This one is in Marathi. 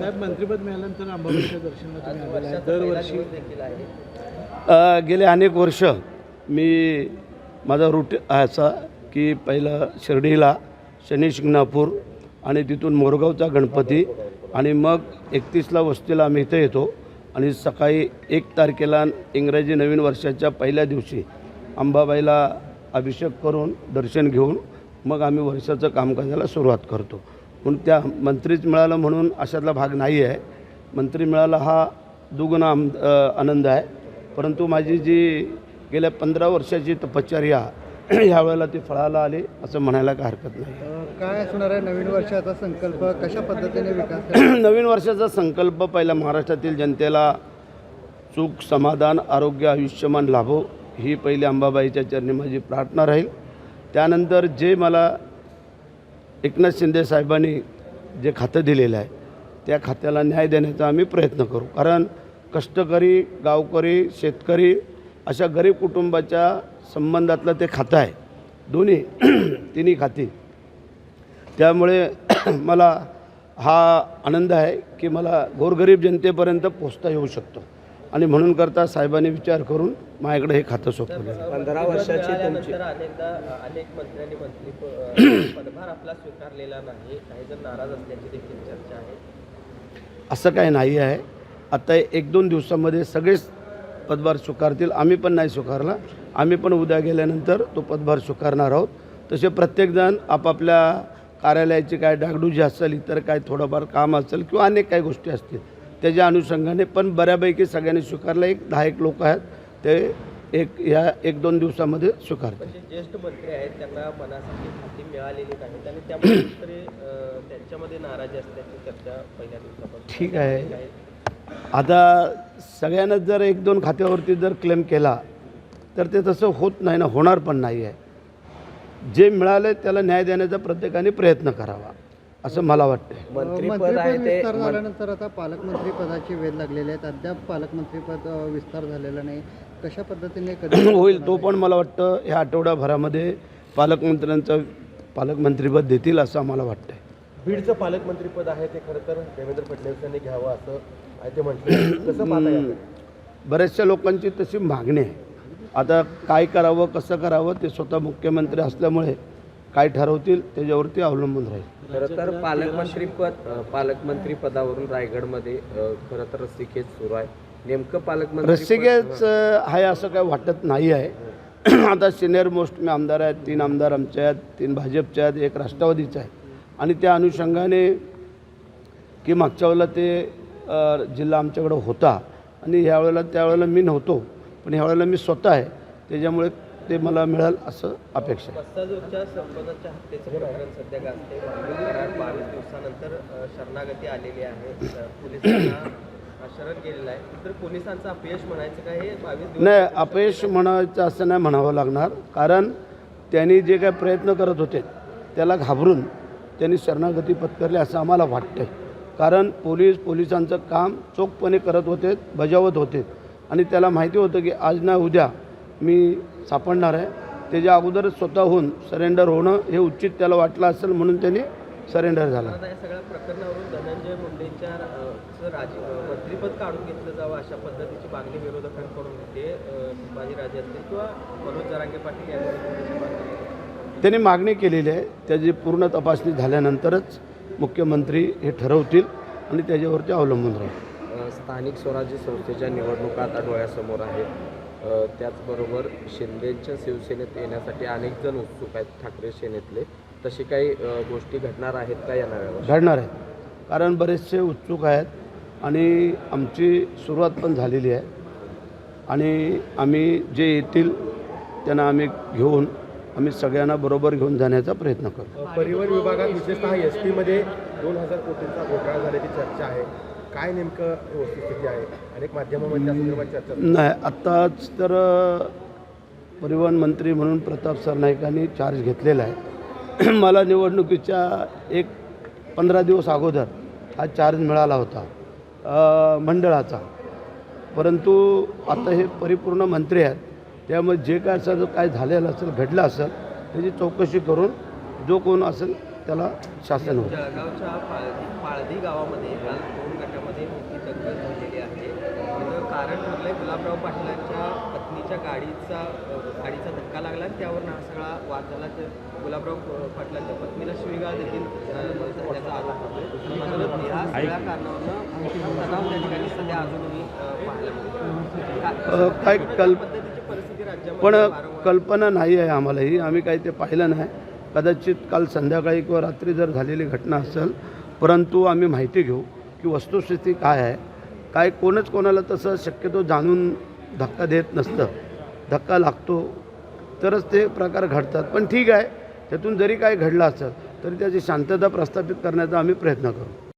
साहेब मंत्रिपद मिळाल्यानंतर अंबाबाईच्या दर्शनाला. दरवर्षी गेले अनेक वर्ष मी माझा रूट असा की पहिलं शिर्डीला शनी शिंगणापूर आणि तिथून मोरगावचा गणपती आणि मग एकतीसला वस्तीला आम्ही इथं येतो. आणि सकाळी एक तारखेला इंग्रजी नवीन वर्षाच्या पहिल्या दिवशी अंबाबाईला अभिषेक करून दर्शन घेऊन मग आम्ही वर्षाचं कामकाजाला सुरुवात करतो. म्हणून त्या मंत्रीच मिळालं म्हणून अशातला भाग नाही आहे मंत्री मिळाला हा दुगुणा आम आनंद आहे. परंतु माझी जी गेल्या पंधरा वर्षाची तपश्चर्या ह्या वेळेला ती फळाला आली असं म्हणायला काय हरकत नाही. काय असणार आहे नवीन वर्षाचा संकल्प? कशा पद्धतीने विकास? नवीन वर्षाचा संकल्प पहिला महाराष्ट्रातील जनतेला सुख समाधान आरोग्य आयुष्यमान लाभो ही पहिली अंबाबाईच्या चरणी माझी प्रार्थना राहील. त्यानंतर जे मला एकनाथ शिंदे साहेबांनी जे खातं दिलेलं आहे त्या खात्याला न्याय देण्याचा आम्ही प्रयत्न करू. कारण कष्टकरी गावकरी शेतकरी अशा गरीब कुटुंबाच्या संबंधातलं ते खातं आहे. दोन्ही तिन्ही खाती. त्यामुळे मला हा आनंद आहे की मला गोरगरीब जनतेपर्यंत पोचता येऊ शकतो. आणि म्हणून करता साहेबांनी विचार करून माझ्याकडे हे खातं सोपवलं. पंधरा वर्षाची तुमची. तर अनेकदा अनेक मंत्र्यांनी मंत्री प- पदभार आपला स्वीकारलेला नाही. काही जण नाराज असल्याची देखील चर्चा आहे. असं काही नाही आहे. आता एक दोन दिवसामध्ये सगळेच पदभार स्वीकारतील. आम्ही पण नाही स्वीकारला. आम्ही पण उद्या गेल्यानंतर तो पदभार स्वीकारणार आहोत. तसे प्रत्येकजण आपापल्या कार्यालयाची काय डागडुजी असेल इतर काय थोडंफार काम असेल किंवा अनेक काही गोष्टी असतील त्याच्या अनुषंगाने पण बऱ्यापैकी सगळ्यांनी स्वीकारलं. एक दहा एक लोक आहेत ते एक ह्या एक दोन दिवसामध्ये स्वीकारतील. म्हणजे ज्येष्ठ मंत्री आहेत त्यांना मनासाठी खाती मिळालेली नाहीत आणि त्यामुळे त्यांच्यामध्ये नाराजी असल्याची चर्चा पहिल्या दिवसापासून. ठीक आहे. आता सगळ्यांनाच जर एक दोन खात्यावरती जर क्लेम केला तर ते तसं होत नाही ना होणार पण नाही आहे जे मिळाले त्याला न्याय देण्याचा प्रत्येकाने प्रयत्न करावा. असं मला वाटतं मंत्रीपद आहे ते विस्तार झाल्यानंतर आता पालकमंत्री पदाची वेध लागलेले आहेत अद्याप पालकमंत्रीपद विस्तार झालेला नाही. कशा पद्धतीने कधी होईल तो पण मला वाटतं ह्या आठवड्याभरामध्ये पालकमंत्र्यांचं पालकमंत्रीपद देतील असं आम्हाला वाटतं बीडचं पालकमंत्रीपद आहे ते खरं तर देवेंद्र फडणवीस यांनी घ्यावं असं आहे ते म्हटलं. कसं पाहता याकडे? बऱ्याचशा लोकांची तशी मागणी आहे. आता काय करावं कसं करावं ते स्वतः मुख्यमंत्री असल्यामुळे काय ठरवतील त्याच्यावरती अवलंबून राहील. खरं तर पालकमंत्रीपद अ, पालकमंत्री पदावरून रायगडमध्ये अ, खरं तर रस्सीखेच सुरू आहे. नेमकं पालकमंत्री रस्सिकेच आहे असं काय वाटत नाही आहे. आता सिनियर मोस्ट मी आमदार आहेत तीन आमदार आमचे आहेत तीन भाजपचे आहेत एक राष्ट्रवादीचे आहे आणि त्या अनुषंगाने की मागच्या वेळेला ते अ, जिल्हा आमच्याकडं होता. आणि ह्या वेळेला त्यावेळेला मी नव्हतो. पण ह्या वेळेला मी स्वतः आहे. त्याच्यामुळे ते मला मिळेल असं अपेक्षा आहे. बस्ताजोगच्या संपदाच्या हत्येचं प्रकरण सध्या गाजते मागील करार बावीस दिवसानंतर अं, शरणागती आलेली आहे. अं, पोलिसांना अं, शरण गेलेलं आहे. तर पोलिसांचं अपयश म्हणायचं का हे बावीस दिवस नाही अपयश म्हणायचं असं नाही म्हणावं लागणार. कारण त्यांनी जे काय प्रयत्न करत होते त्याला घाबरून त्यांनी शरणागती पत्करली असं आम्हाला वाटतं कारण पोलीस पोलिसांचं काम चोखपणे करत होते बजावत होते. आणि त्याला माहिती होतं की आज ना उद्या मी सापडणार आहे. त्याच्या अगोदरच स्वतःहून सरेंडर होणं हे उचित त्याला वाटलं असेल म्हणून त्यांनी सरेंडर झाला. आता या सगळ्या प्रकरणावरून धनंजय मुंडेंच्या अं, चं राज मंत्रिपद काढून घेतलं जावं अशा पद्धतीची मागणी विरोधकांकडून होते अं, संभाजीराजे असतील किंवा मनोज जरांगे पाटील यांनी. त्यांनी मागणी केलेली आहे. त्याची पूर्ण तपासणी झाल्यानंतरच मुख्यमंत्री हे ठरवतील आणि त्याच्यावरती अवलंबून राहील. स्थानिक स्वराज्य संस्थेच्या निवडणुका आता डोळ्यासमोर आहेत. त्याचबरोबर शिंदेच्या शिवसेनेत येण्यासाठी अनेक जण उत्सुक आहेत ठाकरे सेनेतले. तशी काही गोष्टी घडणार आहेत का या नव्या वर्षात? घडणार आहे कारण बरेचसे उत्सुक आहेत आणि आमची सुरुवात पण झालेली आहे. आणि आम्ही जे येतील त्यांना आम्ही घेऊन आम्ही सगळ्यांना बरोबर घेऊन जाण्याचा प्रयत्न करू परिवहन विभागात विशेषतः एस टीमध्ये दोन हजार कोटींचा घोटाळा झाल्याची चर्चा आहे. काय नेमकं वस्तुस्थिती आहे? अनेक माध्यमामध्ये त्या संदर्भात चर्चा नाही आत्ताच तर अ, परिवहन मंत्री म्हणून प्रताप सरनाईकांनी चार्ज घेतलेला आहे. मला निवडणुकीच्या एक पंधरा दिवस अगोदर हा चार्ज मिळाला होता अ, मंडळाचा. परंतु आता हे परिपूर्ण मंत्री आहेत त्यामुळे जे काय असं काय झालेलं असेल घडलं असेल त्याची चौकशी करून जो कोण असेल त्याला शासन होतं. जळगावच्या पाळधी पाळधी गावामध्ये काल दोन गटामध्ये मोठी दंगल झालेली आहे. त्याचं कारण ठरलंय गुलाबराव पाटलांच्या पत्नीच्या गाडीचा गाडीचा धक्का लागला आणि त्यावरून हा सगळा वाद झाला. तर गुलाबराव पाटलांच्या पत्नीला शिवीगाळ देखील त्याचा आरोप होतोय. मात्र या सगळ्या कारणावरून तणाव त्या ठिकाणी सध्या अजूनही पाहायला मिळतो काय कल पद्धतीची परिस्थिती राज्यामध्ये पण कल्पना नाही आहे आम्हालाही. आम्ही काही ते पाहिलं नाही. कदाचित काल संध्याकाळी किंवा रात्री जर झालेली घटना असेल परंतु आम्ही माहिती घेऊ की वस्तुस्थिती काय आहे. काय कोणच कोणाला तसं शक्यतो जाणून धक्का देत नसतं. धक्का लागतो. तरच ते प्रकार घडतात. पण ठीक आहे. त्यातून जरी काय घडलं असेल तरी त्याची शांतता प्रस्थापित करण्याचा आम्ही प्रयत्न करू.